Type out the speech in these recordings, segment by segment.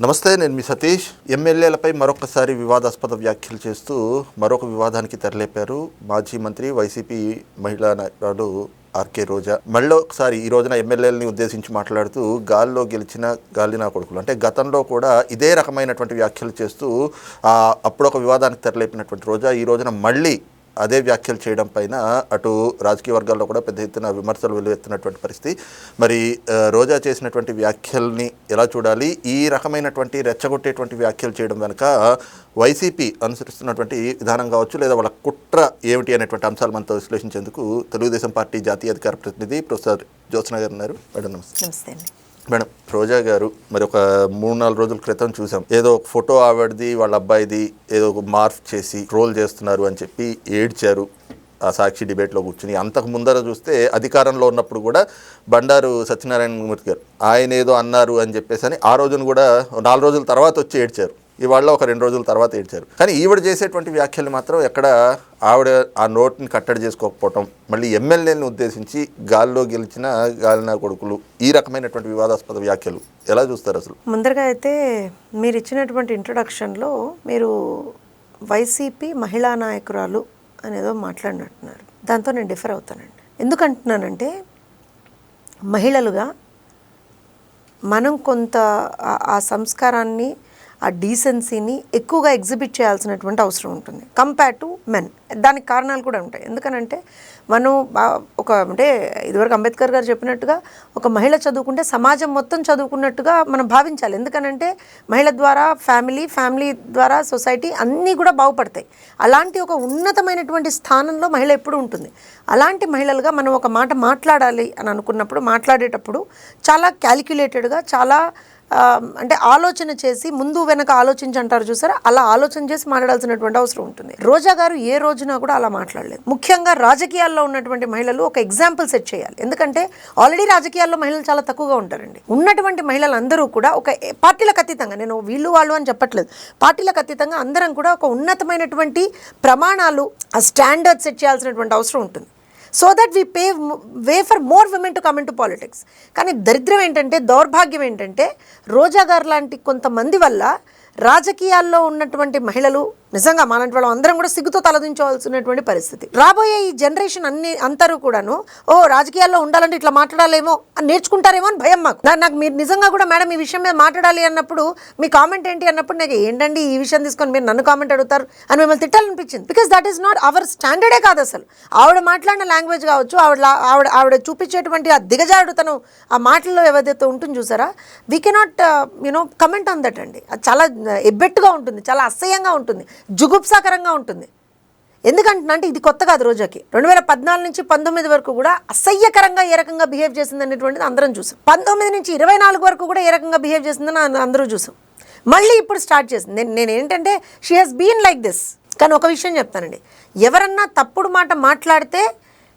నమస్తే నేను మీ సతీష్. ఎమ్మెల్యేలపై మరొకసారి వివాదాస్పద వ్యాఖ్యలు చేస్తూ మరొక వివాదానికి తెరలేపారు మాజీ మంత్రి వైసీపీ మహిళా నాయకురాలు ఆర్కే రోజా. మళ్ళీ ఒకసారి ఈ రోజున ఎమ్మెల్యేలని ఉద్దేశించి మాట్లాడుతూ గాల్లో గెలిచిన గాలి నా కొడుకులు. అంటే గతంలో కూడా ఇదే రకమైనటువంటి వ్యాఖ్యలు చేస్తూ అప్పుడొక వివాదానికి తెరలేపినటువంటి రోజా. ఈ రోజున మళ్ళీ అదే వ్యాఖ్యలు చేయడం పైన అటు రాజకీయ వర్గాల్లో కూడా పెద్ద ఎత్తున విమర్శలు వెలువెత్తినటువంటి పరిస్థితి. మరి రోజా చేసినటువంటి వ్యాఖ్యల్ని ఎలా చూడాలి? ఈ రకమైనటువంటి రెచ్చగొట్టేటువంటి వ్యాఖ్యలు చేయడం వెనుక వైసీపీ అనుసరిస్తున్నటువంటి విధానం కావచ్చు లేదా వాళ్ళ కుట్ర ఏమిటి అనేటువంటి అంశాలు మనతో విశ్లేషించేందుకు తెలుగుదేశం పార్టీ జాతీయ అధికార ప్రతినిధి ప్రొఫెసర్ జ్యోత్స్న గారు ఉన్నారు. మేడం నమస్తే. నమస్తే అండి. మేడం రోజా గారు మరి ఒక మూడు నాలుగు రోజుల క్రితం చూసాం. ఏదో ఒక ఫోటో ఆవిడది వాళ్ళ అబ్బాయిది ఏదో ఒక మార్ఫ్ చేసి ట్రోల్ చేస్తున్నారు అని చెప్పి ఏడ్చారు ఆ సాక్షి డిబేట్లో కూర్చుని. అంతకు ముందర చూస్తే అధికారంలో ఉన్నప్పుడు కూడా బండారు సత్యనారాయణ మూర్తి గారు ఆయన ఏదో అన్నారు అని చెప్పేసి అని ఆ రోజున కూడా నాలుగు రోజుల తర్వాత వచ్చి ఏడ్చారు. ఇవాళ ఒక రెండు రోజుల తర్వాత ఏడ్చారు. కానీ ఈవిడ చేసేటువంటి వ్యాఖ్యలు మాత్రం ఎక్కడ ఆవిడ ఆ నోట్ని కట్టడి చేసుకోకపోవటం మళ్ళీ ఎమ్మెల్యేని ఉద్దేశించి గాల్లో గెలిచిన గాలిన కొడుకులు ఈ రకమైనటువంటి వివాదాస్పద వ్యాఖ్యలు ఎలా చూస్తారు అసలు? ముందరగా అయితే మీరు ఇచ్చినటువంటి ఇంట్రొడక్షన్లో మీరు వైసీపీ మహిళా నాయకురాలు అనేదో మాట్లాడినట్టున్నారు. దాంతో నేను డిఫర్ అవుతానండి. ఎందుకంటున్నానంటే మహిళలుగా మనం కొంత ఆ- ఆ సంస్కారాన్ని ఆ డీసెన్సీని ఎక్కువగా ఎగ్జిబిట్ చేయాల్సినటువంటి అవసరం ఉంటుంది. కంపేర్ టు మెన్ దానికి కారణాలు కూడా ఉంటాయి. ఎందుకనంటే మనం ఒక అంటే ఇదివరకు అంబేద్కర్ గారు చెప్పినట్టుగా ఒక మహిళ చదువుకుంటే సమాజం మొత్తం చదువుకున్నట్టుగా మనం భావించాలి. ఎందుకనంటే మహిళ ద్వారా ఫ్యామిలీ ఫ్యామిలీ ద్వారా సొసైటీ అన్నీ కూడా బాగుపడతాయి. అలాంటి ఒక ఉన్నతమైనటువంటి స్థానంలో మహిళ ఎప్పుడు ఉంటుంది. అలాంటి మహిళలుగా మనం ఒక మాట మాట్లాడాలి అని అనుకున్నప్పుడు మాట్లాడేటప్పుడు చాలా క్యాలిక్యులేటెడ్గా చాలా అంటే ఆలోచన చేసి ముందు వెనక ఆలోచించి అంటారు చూసారా? అలా ఆలోచన చేసి మాట్లాడాల్సినటువంటి అవసరం ఉంటుంది. రోజా గారు ఏ రోజున కూడా అలా మాట్లాడలేదు. ముఖ్యంగా రాజకీయాల్లో ఉన్నటువంటి మహిళలు ఒక ఎగ్జాంపుల్ సెట్ చేయాలి. ఎందుకంటే ఆల్రెడీ రాజకీయాల్లో మహిళలు చాలా తక్కువగా ఉంటారండి. ఉన్నటువంటి మహిళలందరూ కూడా ఒక పార్టీలకు అతీతంగా నేను వీళ్ళు వాళ్ళు అని చెప్పట్లేదు. పార్టీలకు అతీతంగా అందరం కూడా ఒక ఉన్నతమైనటువంటి ప్రమాణాలు ఆ స్టాండర్డ్ సెట్ చేయాల్సినటువంటి అవసరం ఉంటుంది. So that we pave way for more women to come into politics కానీ దరిద్రం ఏంటంటే దౌర్భాగ్యం ఏంటంటే రోజా గారు లాంటి కొంతమంది వల్ల రాజకీయాల్లో ఉన్నటువంటి మహిళలు నిజంగా మనటి వాళ్ళం అందరం కూడా సిగ్గుతో తలదించవలసినటువంటి పరిస్థితి. రాబోయే ఈ జనరేషన్ అన్ని అందరూ కూడాను ఓ రాజకీయాల్లో ఉండాలంటే ఇట్లా మాట్లాడాలేమో అని నేర్చుకుంటారేమో అని భయం మాకు. నాకు మీరు నిజంగా కూడా మేడం ఈ విషయం మీద మాట్లాడాలి అన్నప్పుడు మీ కామెంట్ ఏంటి అన్నప్పుడు నాకు ఏంటండి ఈ విషయం తీసుకొని మీరు నన్ను కామెంట్ అడుగుతారు అని మిమ్మల్ని తిట్టాలనిపించింది. Because that is not our స్టాండర్డే కాదు అసలు. ఆవిడ మాట్లాడిన లాంగ్వేజ్ కావచ్చు ఆవిడ ఆవిడ ఆవిడ చూపించేటువంటి ఆ దిగజాడుతనం ఆ మాటల్లో ఏదైతే ఉంటుంది చూసారా? We cannot you know comment on that అండి. అది చాలా ఎబ్బెట్టుగా ఉంటుంది చాలా అసహ్యంగా ఉంటుంది జుగుప్సాకరంగా ఉంటుంది. ఎందుకంటున్నా ఇది కొత్త కాదు రోజాకి. రెండు వేల పద్నాలుగు నుంచి పంతొమ్మిది వరకు కూడా అసహ్యకరంగా ఏ రకంగా బిహేవ్ చేసింది అనేటువంటిది అందరం చూసాం. పంతొమ్మిది నుంచి ఇరవై నాలుగు వరకు కూడా ఏ రకంగా బిహేవ్ చేసిందని అందరూ చూసాం. మళ్ళీ ఇప్పుడు స్టార్ట్ చేసింది. నేను నేను ఏంటంటే she has been like this కానీ ఒక విషయం చెప్తానండి. ఎవరన్నా తప్పుడు మాట మాట్లాడితే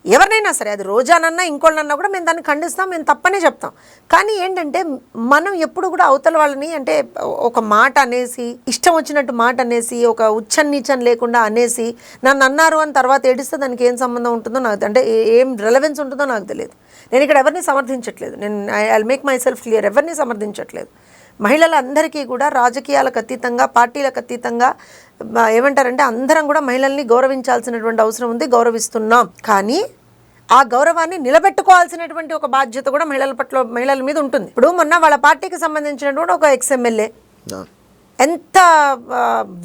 ఎవరినైనా సరే అది రోజానన్నా ఇంకోళ్ళన్నా కూడా మేము దాన్ని ఖండిస్తాం మేము తప్పనే చెప్తాం. కానీ ఏంటంటే మనం ఎప్పుడు కూడా అవతల వాళ్ళని అంటే ఒక మాట అనేసి ఇష్టం వచ్చినట్టు మాట అనేసి ఒక ఉచ్చం నీచం లేకుండా అనేసి నన్ను అన్నారు అని తర్వాత ఏడిస్తే దానికి ఏం సంబంధం ఉంటుందో నాకు అంటే ఏం రెలవెన్స్ ఉంటుందో నాకు తెలియదు. నేను ఇక్కడ ఎవరిని సమర్థించట్లేదు. నేను I make myself clear ఎవరిని సమర్థించట్లేదు. మహిళలందరికీ కూడా రాజకీయాలకు అతీతంగా పార్టీలకు అతీతంగా ఏమంటారంటే అందరం కూడా మహిళల్ని గౌరవించాల్సినటువంటి అవసరం ఉంది గౌరవిస్తున్నాం. కానీ ఆ గౌరవాన్ని నిలబెట్టుకోవాల్సినటువంటి ఒక బాధ్యత కూడా మహిళల పట్ల మహిళల మీద ఉంటుంది. ఇప్పుడు మొన్న వాళ్ళ పార్టీకి సంబంధించినటువంటి ఒక ఎక్స్ఎమ్మెల్యే ఎంత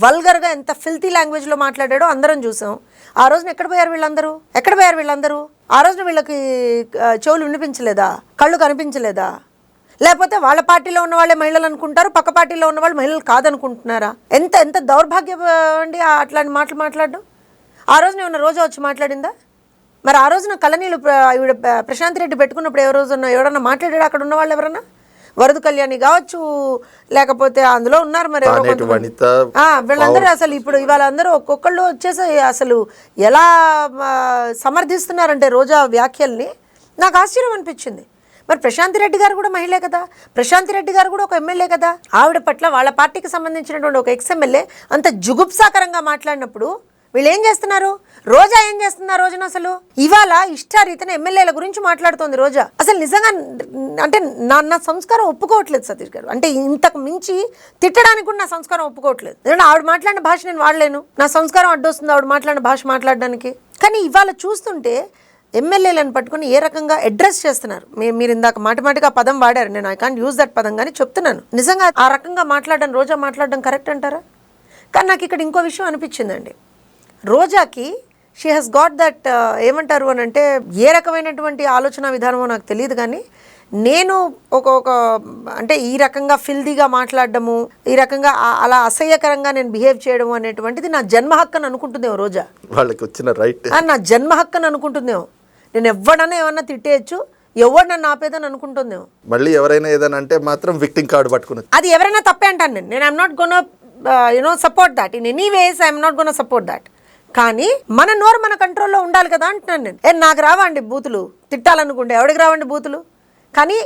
వల్గర్గా ఎంత ఫిల్తీ లాంగ్వేజ్లో మాట్లాడాడో అందరం చూసాం. ఆ రోజున ఎక్కడ పోయారు వీళ్ళందరూ? ఎక్కడ పోయారు వీళ్ళందరూ? ఆ రోజున వీళ్ళకి చెవులు వినిపించలేదా? కళ్ళు కనిపించలేదా? లేకపోతే వాళ్ళ పార్టీలో ఉన్న వాళ్ళే మహిళలు అనుకుంటారు పక్క పార్టీలో ఉన్న వాళ్ళు మహిళలు కాదనుకుంటున్నారా? ఎంత ఎంత దౌర్భాగ్యం అండి అట్లాంటి మాటలు మాట్లాడడం? ఆ రోజున ఏమన్నా రోజా వచ్చి మాట్లాడిందా? మరి ఆ రోజున ప్ర- ఈవిడ ప్ర- ప్రశాంత్ రెడ్డి పెట్టుకున్నప్పుడు ఏ రోజున ఎవరన్నా మాట్లాడాడు అక్కడ ఉన్న వాళ్ళు ఎవరన్నా? వరద కళ్యాణి కావచ్చు లేకపోతే అందులో ఉన్నారు మరి వీళ్ళందరూ అసలు ఇప్పుడు ఇవాళ అందరూ ఒక్కొక్కళ్ళు వచ్చేసి అసలు ఎలా సమర్థిస్తున్నారంటే రోజా వ్యాఖ్యల్ని? నాకు ఆశ్చర్యం అనిపించింది. మరి ప్రశాంత్ రెడ్డి గారు కూడా మహిళే కదా? ప్రశాంత్ రెడ్డి గారు కూడా ఒక ఎమ్మెల్యే కదా? ఆవిడ పట్ల వాళ్ళ పార్టీకి సంబంధించినటువంటి ఒక ఎక్స్ ఎమ్మెల్యే అంత జుగుప్సాకరంగా మాట్లాడినప్పుడు వీళ్ళు ఏం చేస్తున్నారు? రోజా ఏం చేస్తున్నారు రోజున అసలు? ఇవాళ ఇష్టారీతన ఎమ్మెల్యేల గురించి మాట్లాడుతోంది రోజా. అసలు నిజంగా అంటే నా నా సంస్కారం ఒప్పుకోవట్లేదు సతీష్ గారు. అంటే ఇంతకు మించి తిట్టడానికి కూడా నా సంస్కారం ఒప్పుకోవట్లేదు. ఎందుకంటే ఆవిడ మాట్లాడిన భాష నేను వాడలేను. నా సంస్కారం అడ్డొస్తుంది ఆవిడ మాట్లాడిన భాష మాట్లాడడానికి. కానీ ఇవాళ చూస్తుంటే ఎమ్మెల్యేలను పట్టుకొని ఏ రకంగా అడ్రస్ చేస్తున్నారు? మీరు ఇందాక మాటిమాటిగా పదం వాడారు. నేను ఐ కాంట్ యూజ్ దట్ పదం కానీ చెప్తున్నాను. నిజంగా ఆ రకంగా మాట్లాడడం రోజా మాట్లాడడం కరెక్ట్ అంటారా? కానీ నాకు ఇక్కడ ఇంకో విషయం అనిపించిందండి. రోజాకి షీ హెస్ గాట్ దట్ ఏమంటారు అని అంటే ఏ రకమైనటువంటి ఆలోచన విధానమో నాకు తెలియదు కానీ నేను ఒక ఒక అంటే ఈ రకంగా ఫిల్దీగా మాట్లాడడము ఈ రకంగా అలా అసహ్యకరంగా నేను బిహేవ్ చేయడం అనేటువంటిది నా జన్మ హక్కు అని అనుకుంటుందేమో రోజా. వాళ్ళకి వచ్చిన రైట్ నా జన్మ హక్కు అని అనుకుంటుందేమో. నేను ఎవడన్నా ఏమన్నా తిట్టేయచ్చు ఎవడు నన్ను ఆపేదని అనుకుంటుందేమో. మళ్ళీ ఎవరైనా ఏదైనా అంటే మాత్రం విక్టింగ్ కార్డు పట్టుకుని. అది ఎవరైనా తప్పే అంటాను నేను. నేను I'm not gonna you know support that in any ways I'm not gonna support that కానీ మన నోరు మన కంట్రోల్లో ఉండాలి కదా అంటున్నాను నేను. ఏ నాకు రావండి బూతులు. తిట్టాలనుకుంటే ఎవడికి రావండి బూతులు? కానీ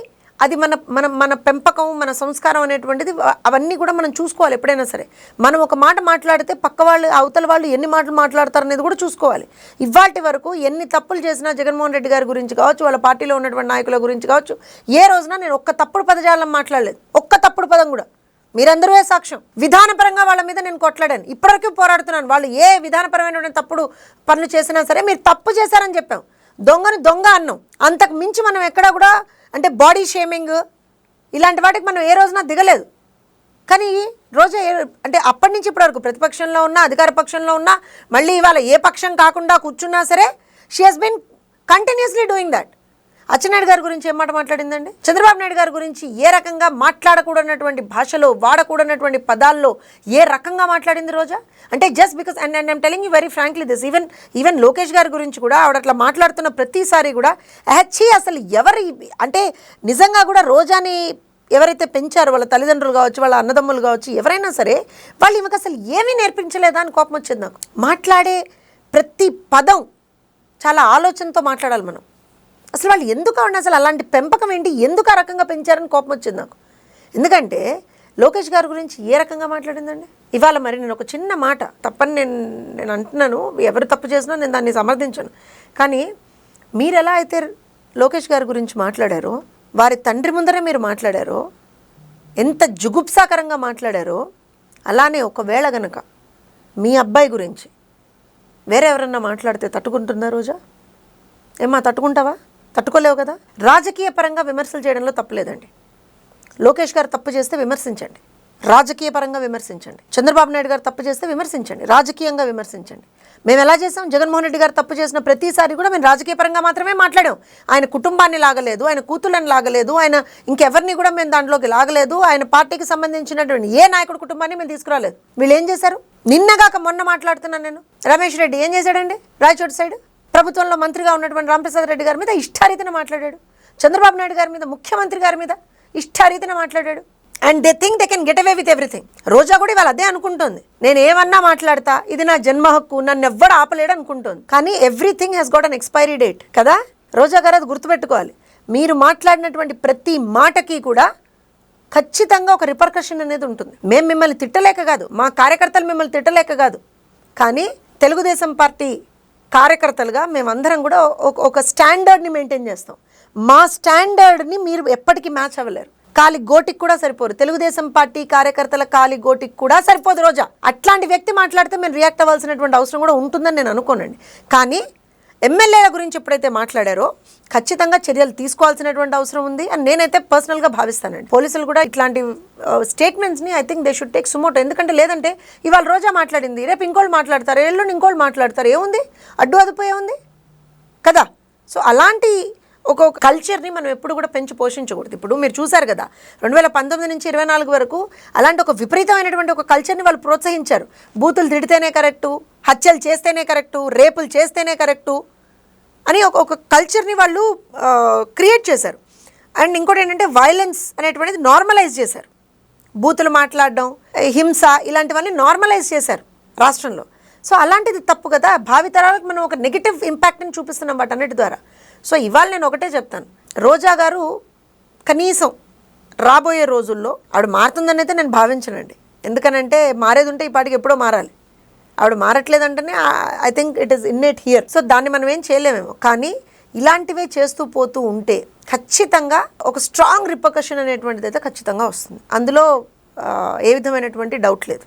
అది మన మన మన పెంపకం మన సంస్కారం అనేటువంటిది అవన్నీ కూడా మనం చూసుకోవాలి ఎప్పుడైనా సరే. మనం ఒక మాట మాట్లాడితే పక్క వాళ్ళు అవతల వాళ్ళు ఎన్ని మాటలు మాట్లాడతారు అనేది కూడా చూసుకోవాలి. ఇవాటి వరకు ఎన్ని తప్పులు చేసినా జగన్మోహన్ రెడ్డి గారి గురించి కావచ్చు వాళ్ళ పార్టీలో ఉన్నటువంటి నాయకుల గురించి కావచ్చు ఏ రోజున నేను ఒక్క తప్పుడు పదజాలం మాట్లాడలేదు. ఒక్క తప్పుడు పదం కూడా. మీరందరూ సాక్ష్యం. విధానపరంగా వాళ్ళ మీద నేను కొట్లాడాను. ఇప్పటివరకు పోరాడుతున్నాను. వాళ్ళు ఏ విధానపరమైన తప్పుడు పనులు చేసినా సరే మీరు తప్పు చేశారని చెప్పాం. దొంగని దొంగ అన్నాం. అంతకు మించి మనం ఎక్కడా కూడా అంటే బాడీ షేమింగ్ ఇలాంటి వాటికి మనం ఏ రోజున దిగలేదు. కానీ రోజా అంటే అప్పటి నుంచి ఇప్పటి వరకు ప్రతిపక్షంలో ఉన్నా అధికార పక్షంలో ఉన్నా మళ్ళీ ఇవాళ ఏ పక్షం కాకుండా కూర్చున్నా సరే she has been continuously doing that Atchannaidu గారి గురించి ఏం మాట మాట్లాడిందండి? చంద్రబాబు నాయుడు గారి గురించి ఏ రకంగా మాట్లాడకూడనటువంటి భాషలో వాడకూడనటువంటి పదాల్లో ఏ రకంగా మాట్లాడింది రోజా? అంటే just because and and I'm telling you very frankly this even even Lokesh గారి గురించి కూడా ఆవిడ అట్లా మాట్లాడుతున్న ప్రతిసారి కూడా హెచ్చి అసలు ఎవరి అంటే నిజంగా కూడా రోజాని ఎవరైతే పెంచారో వాళ్ళ తల్లిదండ్రులు కావచ్చు వాళ్ళ అన్నదమ్ములు కావచ్చు ఎవరైనా సరే వాళ్ళు ఈమెకు అసలు ఏమీ నేర్పించలేదా అని కోపం వచ్చింది నాకు. మాట్లాడే ప్రతి పదం చాలా ఆలోచనతో మాట్లాడాలి మనం. అసలు వాళ్ళు ఎందుకు అండి అసలు అలాంటి పెంపకం ఏంటి? ఎందుకు ఆ రకంగా పెంచారని కోపం వచ్చింది నాకు. ఎందుకంటే లోకేష్ గారి గురించి ఏ రకంగా మాట్లాడిందండి? ఇవాళ మరి నేను ఒక చిన్న మాట తప్పని నేను నేను అంటున్నాను ఎవరు తప్పు చేసినా నేను దాన్ని సమర్థించను. కానీ మీరు ఎలా అయితే లోకేష్ గారి గురించి మాట్లాడారో వారి తండ్రి ముందరే మీరు మాట్లాడారో ఎంత జుగుప్సాకరంగా మాట్లాడారో అలానే ఒకవేళ గనక మీ అబ్బాయి గురించి వేరే ఎవరన్నా మాట్లాడితే తట్టుకుంటుందా రోజా? ఏమా తట్టుకుంటావా? తట్టుకోలేవు కదా? రాజకీయ పరంగా విమర్శలు చేయడంలో తప్పులేదండి. లోకేష్ గారు తప్పు చేస్తే విమర్శించండి. రాజకీయ పరంగా విమర్శించండి. చంద్రబాబు నాయుడు గారు తప్పు చేస్తే విమర్శించండి. రాజకీయంగా విమర్శించండి. మేము ఎలా చేసాం? జగన్మోహన్ రెడ్డి గారు తప్పు చేసిన ప్రతిసారి కూడా మేము రాజకీయ పరంగా మాత్రమే మాట్లాడాం. ఆయన కుటుంబాన్ని లాగలేదు ఆయన కూతుళ్ళని లాగలేదు ఆయన ఇంకెవరిని కూడా మేము దాంట్లోకి లాగలేదు ఆయన పార్టీకి సంబంధించినటువంటి ఏ నాయకుడు కుటుంబాన్ని మేము తీసుకురాలేదు. వీళ్ళు ఏం చేశారు? నిన్నగాక మొన్న మాట్లాడుతున్నాను నేను. రమేష్ రెడ్డి ఏం చేశాడండి? రాయచోటి సైడ్? ప్రభుత్వంలో మంత్రిగా ఉన్నటువంటి రామప్రసాద్ రెడ్డి గారి మీద ఇష్టారీతిన మాట్లాడాడు. చంద్రబాబు నాయుడు గారి మీద ముఖ్యమంత్రి గారి మీద ఇష్టారీతిన మాట్లాడాడు. And they think they can get away with everything Roja కూడా ఇవాళ అదే అనుకుంటుంది. నేను ఏమన్నా మాట్లాడతా ఇది నా జన్మ హక్కు నన్ను ఎవ్వడు ఆపలేడు అనుకుంటుంది. కానీ everything has got an expiry date కదా? రోజా గారు అది గుర్తుపెట్టుకోవాలి. మీరు మాట్లాడినటువంటి ప్రతి మాటకి కూడా ఖచ్చితంగా ఒక రిపర్కషన్ అనేది ఉంటుంది. మేము మిమ్మల్ని తిట్టలేక కాదు మా కార్యకర్తలు మిమ్మల్ని తిట్టలేక కాదు. కానీ తెలుగుదేశం పార్టీ కార్యకర్తలుగా మేమందరం కూడా ఒక- ఒక స్టాండర్డ్ని మెయింటైన్ చేస్తాం. మా స్టాండర్డ్ని మీరు ఎప్పటికీ మ్యాచ్ అవ్వలేరు. కాలి గోటికి కూడా సరిపోరు. తెలుగుదేశం పార్టీ కార్యకర్తల కాలి గోటికి కూడా సరిపోదు రోజా. అట్లాంటి వ్యక్తి మాట్లాడితే మేము రియాక్ట్ అవ్వాల్సినటువంటి అవసరం కూడా ఉంటుందని నేను అనుకోనండి. కానీ ఎమ్మెల్యేల గురించి ఎప్పుడైతే మాట్లాడారో ఖచ్చితంగా చర్యలు తీసుకోవాల్సినటువంటి అవసరం ఉంది అని నేనైతే పర్సనల్గా భావిస్తానండి. పోలీసులు కూడా ఇట్లాంటి స్టేట్మెంట్స్ని I think they should take suo motu. ఎందుకంటే లేదంటే ఇవాళ రోజా మాట్లాడింది రేపు ఇంకోళ్ళు మాట్లాడతారు ఎల్లుండి ఇంకోళ్ళు మాట్లాడతారు. ఏముంది? అడ్డు అదుపు ఏముంది? కదా? సో అలాంటి ఒక కల్చర్ని మనం ఎప్పుడు కూడా పెంచి పోషించకూడదు. ఇప్పుడు మీరు చూశారు కదా రెండు వేల పంతొమ్మిది నుంచి ఇరవై నాలుగు వరకు అలాంటి ఒక విపరీతమైనటువంటి ఒక కల్చర్ని వాళ్ళు ప్రోత్సహించారు. బూతులు తిడితేనే కరెక్టు హత్యలు చేస్తేనే కరెక్టు రేపులు చేస్తేనే కరెక్టు అని ఒక ఒక కల్చర్ని వాళ్ళు క్రియేట్ చేశారు. అండ్ ఇంకోటి ఏంటంటే వైలెన్స్ అనేటువంటిది నార్మలైజ్ చేశారు. బూతులు మాట్లాడడం హింస ఇలాంటివన్నీ నార్మలైజ్ చేశారు రాష్ట్రంలో. సో అలాంటిది తప్పు కదా. భావితరాలకు మనం ఒక నెగిటివ్ ఇంపాక్ట్ని చూపిస్తున్నాం వాటన్నిటి ద్వారా. సో ఇవాళ నేను ఒకటే చెప్తాను. రోజా గారు కనీసం రాబోయే రోజుల్లో ఆవిడ మారుతుందని అయితే నేను భావించనండి. ఎందుకనంటే మారేది ఉంటే ఈ పాటికి ఎప్పుడో మారాలి. ఆవిడ మారట్లేదంటేనే I think it is innate here so దాన్ని మనం ఏం చేయలేమేమో. కానీ ఇలాంటివే చేస్తూ పోతూ ఉంటే ఖచ్చితంగా ఒక స్ట్రాంగ్ రిపకషన్ అనేటువంటిది అయితే ఖచ్చితంగా వస్తుంది. అందులో ఏ విధమైనటువంటి డౌట్ లేదు.